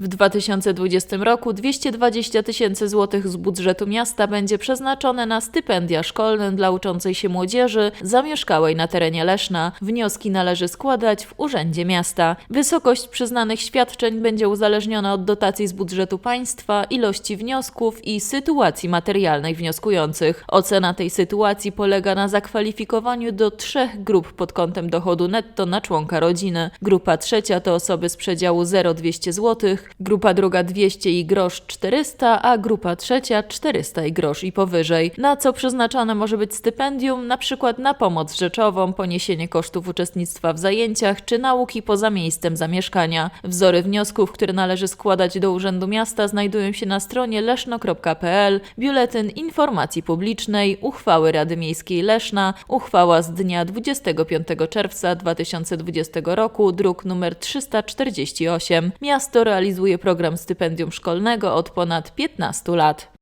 W 2020 roku 220 tysięcy złotych z budżetu miasta będzie przeznaczone na stypendia szkolne dla uczącej się młodzieży zamieszkałej na terenie Leszna. Wnioski należy składać w Urzędzie Miasta. Wysokość przyznanych świadczeń będzie uzależniona od dotacji z budżetu państwa, ilości wniosków i sytuacji materialnej wnioskujących. Ocena tej sytuacji polega na zakwalifikowaniu do trzech grup pod kątem dochodu netto na członka rodziny. Grupa trzecia to osoby z przedziału 0,200 zł, grupa druga 200 i grosz 400, a grupa trzecia 400 i grosz i powyżej. Na co przeznaczone może być stypendium, na przykład na pomoc rzeczową, poniesienie kosztów uczestnictwa w zajęciach czy nauki poza miejscem zamieszkania. Wzory wniosków, które należy składać do Urzędu Miasta znajdują się na stronie leszno.pl, biuletyn informacji publicznej, uchwały Rady Miejskiej Leszna, uchwała z dnia 25 czerwca 2020 roku, druk nr 348. Miasto realizuje program stypendium szkolnego od ponad 15 lat.